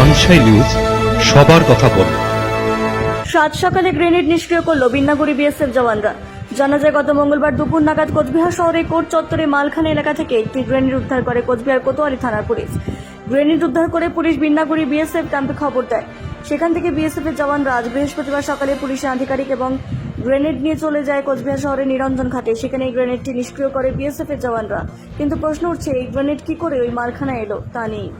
Mansai news, সবার কথা বলে। সাত সকালে গ্রেনেড নিষ্ক্রিয় করল বিন্নাগুড়ি বিএসএফ জওয়ানরা। জানা যায়, গত মঙ্গলবার দুপুর নাগাদ কোচবিহার শহরের কোর্ট চত্বরে মালখানা এলাকা থেকে একটি গ্রেনেড উদ্ধার করে কোচবিহার কোতোয়ালি থানার পুলিশ। গ্রেনেড উদ্ধার করে পুলিশ বিন্নাগুড়ি বিএসএফ ক্যাম্পে খবর দেয়। সেখান থেকে বিএসএফ এর জওয়ানরা আজ বৃহস্পতিবার সকালে পুলিশের আধিকারিক এবং গ্রেনেড নিয়ে চলে যায় কোচবিহার শহরের নিরঞ্জন ঘাটে। সেখানে এই গ্রেনেডটি নিষ্ক্রিয় করে বিএসএফ এর জওয়ানরা। কিন্তু প্রশ্ন উঠছে, এই গ্রেনেড কি করে ওই মালখানা এলো তা নিয়ে